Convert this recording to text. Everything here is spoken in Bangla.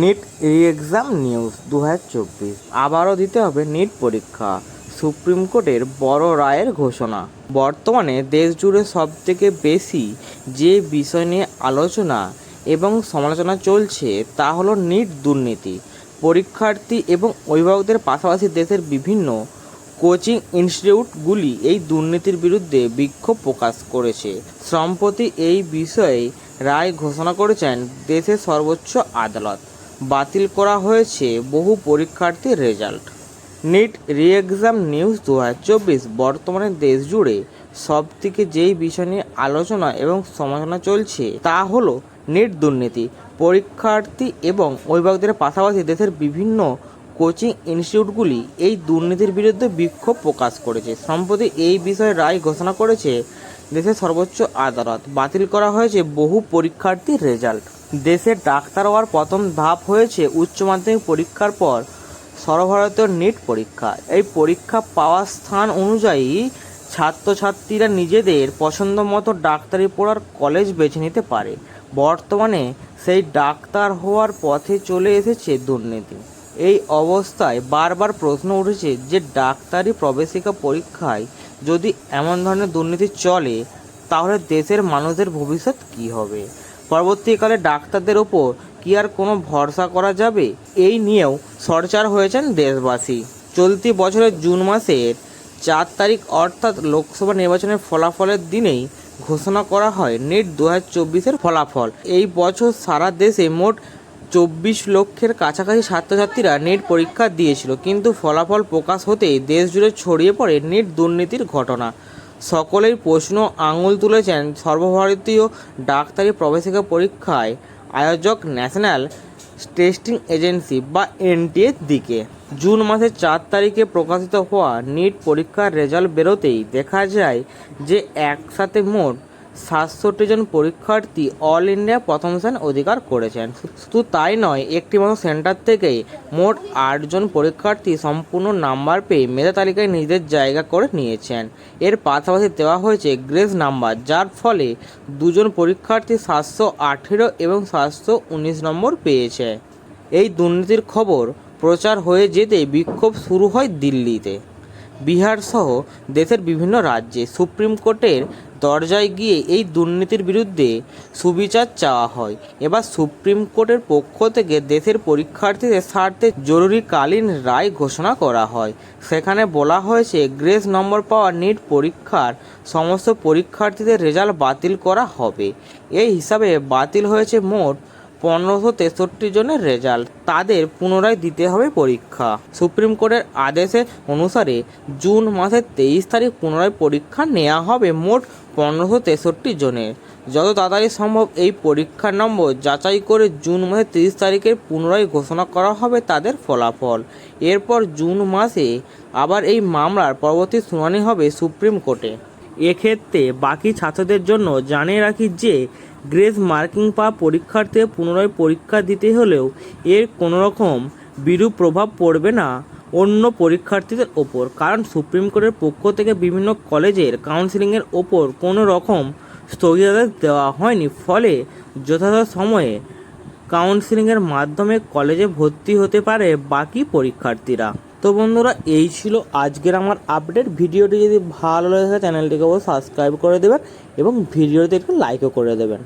নিট রি এক্সাম নিউজ দু চব্বিশ। আবারও দিতে হবে নিট পরীক্ষা। সুপ্রিম কোর্টের বড় রায়ের ঘোষণা। বর্তমানে দেশ জুড়ে সবথেকে বেশি যে বিষয় নিয়ে আলোচনা এবং সমালোচনা চলছে তা হলো নিট দুর্নীতি। পরীক্ষার্থী এবং অভিভাবকদের পাশাপাশি দেশের বিভিন্ন কোচিং ইনস্টিটিউটগুলি এই দুর্নীতির বিরুদ্ধে বিক্ষোভ প্রকাশ করেছে। সম্প্রতি এই বিষয়ে রায় ঘোষণা করেছেন দেশের সর্বোচ্চ আদালত। বাতিল করা হয়েছে বহু পরীক্ষার্থীর result. NEET re exam news দু হাজার চব্বিশ বর্তমানে দেশ জুড়ে সব থেকে যেই বিষয় নিয়ে আলোচনা এবং সমালোচনা চলছে তা হলো নিট দুর্নীতি। পরীক্ষার্থী এবং অভিভাবকদের পাশাপাশি দেশের বিভিন্ন কোচিং ইনস্টিটিউটগুলি এই দুর্নীতির বিরুদ্ধে বিক্ষোভ প্রকাশ করেছে। সম্প্রতি এই বিষয়ে রায় ঘোষণা করেছে দেশের সর্বোচ্চ আদালত। বাতিল করা হয়েছে বহু পরীক্ষার্থীর রেজাল্ট। দেশের ডাক্তার হওয়ার প্রথম ধাপ হয়েছে উচ্চ মাধ্যমিক পরীক্ষার পর সর্বভারতীয় নিট পরীক্ষা। এই পরীক্ষা পাওয়ার স্থান অনুযায়ী ছাত্রছাত্রীরা নিজেদের পছন্দ মতো ডাক্তারি পড়ার কলেজ বেছে নিতে পারে। বর্তমানে সেই ডাক্তার হওয়ার পথে চলে এসেছে দুর্নীতি। এই অবস্থায় বারবার প্রশ্ন উঠেছে যে ডাক্তারি প্রবেশিকা পরীক্ষায় যদি এমন ধরনের দুর্নীতি চলে, তাহলে দেশের মানুষের ভবিষ্যৎ কী হবে? পরবর্তীকালে ডাক্তারদের ওপর কি আর কোনো ভরসা করা যাবে? এই নিয়েও সরচার হয়েছেন দেশবাসী। চলতি বছরের জুন মাসের চার তারিখ অর্থাৎ লোকসভা নির্বাচনের ফলাফলের দিনেই ঘোষণা করা হয় নেট দু হাজার ফলাফল। এই বছর সারা দেশে মোট চব্বিশ লক্ষের কাছাকাছি ছাত্রছাত্রীরা নেট পরীক্ষা দিয়েছিল, কিন্তু ফলাফল প্রকাশ হতেই দেশ জুড়ে ছড়িয়ে পড়ে নেট দুর্নীতির ঘটনা। সকলেই প্রশ্ন আঙুল তুলেছেন সর্বভারতীয় ডাক্তারি প্রবেশিকা পরীক্ষায় আয়োজক ন্যাশনাল টেস্টিং এজেন্সি বা এনটিএর দিকে। জুন মাসের চার তারিখে প্রকাশিত হওয়া নিট পরীক্ষার রেজাল্ট বেরোতেই দেখা যায় যে একসাথে মোট সাতষট্টি জন পরীক্ষার্থী অল ইন্ডিয়া প্রথম স্থান অধিকার করেছেন। শুধু তাই নয়, একটি মাত্র সেন্টার থেকেই মোট আটজন পরীক্ষার্থী সম্পূর্ণ নাম্বার পেয়ে মেধা তালিকায় নিজেদের জায়গা করে নিয়েছেন। এর পাশাপাশি দেওয়া হয়েছে গ্রেস নাম্বার, যার ফলে দুজন পরীক্ষার্থী সাতশো আঠেরো এবং সাতশো উনিশ নম্বর পেয়েছে। এই দুর্নীতির খবর প্রচার হয়ে যেতে বিক্ষোভ শুরু হয় দিল্লিতে। বিহার সহ দেশের বিভিন্ন রাজ্যে সুপ্রিম কোর্টের দরজায় গিয়ে এই দুর্নীতির বিরুদ্ধে সুবিচার চাওয়া হয়। এবার সুপ্রিম কোর্টের পক্ষ থেকে দেশের পরীক্ষার্থীদের স্বার্থে জরুরিকালীন রায় ঘোষণা করা হয়। সেখানে বলা হয়েছে, গ্রেস নম্বর পাওয়া নিট পরীক্ষার সমস্ত পরীক্ষার্থীদের রেজাল্ট বাতিল করা হবে। এই হিসাবে বাতিল হয়েছে মোট পনেরোশো তেষট্টি জনের রেজাল্ট। তাদের পুনরায় দিতে হবে পরীক্ষা। সুপ্রিম কোর্টের আদেশে অনুসারে জুন মাসের তেইশ তারিখ পুনরায় পরীক্ষা নেওয়া হবে মোট পনেরোশো তেষট্টি জনের। যত তাড়াতাড়ি সম্ভব এই পরীক্ষার নম্বর যাচাই করে জুন মাসের তিরিশ তারিখের পুনরায় ঘোষণা করা হবে তাদের ফলাফল। এরপর জুন মাসে আবার এই মামলার পরবর্তী শুনানি হবে সুপ্রিম কোর্টে। এক্ষেত্রে বাকি ছাত্রদের জন্য জানিয়ে রাখি যে, গ্রেস মার্কিং পাওয়া পরীক্ষার্থীদের পুনরায় পরীক্ষা দিতে হলেও এর কোনো রকম বিরূপ প্রভাব পড়বে না অন্য পরীক্ষার্থীদের ওপর। কারণ সুপ্রিম কোর্টের পক্ষ থেকে বিভিন্ন কলেজের কাউন্সিলিংয়ের ওপর কোনো রকম স্থগিতাদেশ দেওয়া হয়নি। ফলে যথাযথ সময়ে কাউন্সিলিংয়ের মাধ্যমে কলেজে ভর্তি হতে পারে বাকি পরীক্ষার্থীরা। তো বন্ধুরা, এই ছিল আজকের আমার আপডেট ভিডিওটি যদি ভালো লাগে চ্যানেলটিকে অবশ্যই সাবস্ক্রাইব করে দেবেন এবং ভিডিওতে একটু লাইকও করে দেবেন।